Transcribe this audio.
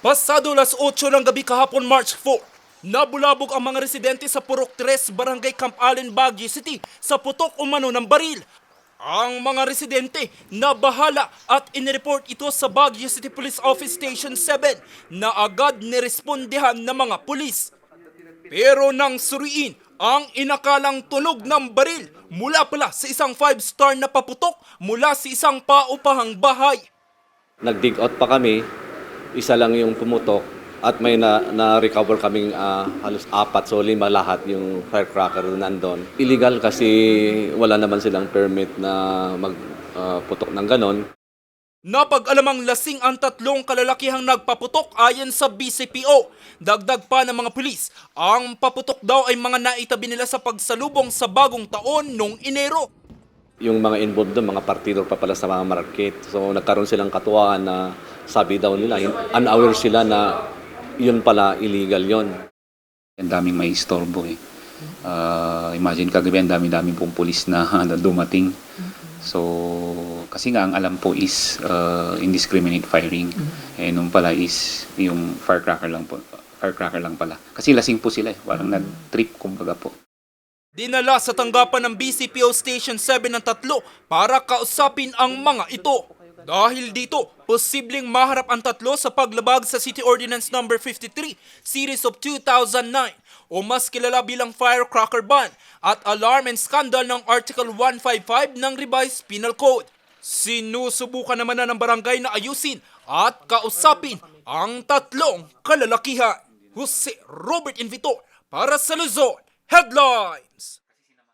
Pasado las 8 ng gabi kahapon March 4, nabulabog ang mga residente sa Purok 3, Barangay Camp Allen, Baguio City sa putok umano ng baril. Ang mga residente nabahala at inireport ito sa Baguio City Police Office Station 7 na agad nirespondehan ng mga pulis. Pero nang suriin ang inakalang tunog ng baril mula pala sa isang 5-star na paputok mula sa isang paupahang bahay. Nag-dig out pa kami, isa lang yung pumutok at may na, na-recover kaming ah, halos apat, so lima lahat yung firecracker na nandun. Illegal kasi wala naman silang permit na magputok ng ganon. Napag-alamang lasing ang tatlong kalalakihang nagpaputok ayon sa BCPO. Dagdag pa ng mga pulis, ang paputok daw ay mga naitabi nila sa pagsalubong sa bagong taon noong Enero. Yung mga involved doon, mga partidor pa pala sa mga market. So nagkaroon silang katuwaan na sabi daw nila, unaware sila na yun pala illegal yon. Ang daming may istorbo eh. Ah, imagine kagabi ang dami-dami pong pulis na, na dumating. So, kasi nga ang alam po is ah, indiscriminate firing. Eh, nung pala is yung firecracker lang po. Firecracker lang pala. Kasi lasing po sila eh. Parang nag-trip kumbaga po. Dinala sa tanggapan ng BCPO Station 7 ng tatlo para kausapin ang mga ito. Dahil dito, posibleng maharap ang tatlo sa paglabag sa City Ordinance No. 53, Series of 2009 o mas kilala bilang Firecracker Ban at Alarm and Scandal ng Article 155 ng Revised Penal Code. Sinusubukan naman na ng barangay na ayusin at kausapin ang tatlong kalalakihan. Jose Robert Invitor para sa Luzon Headlines!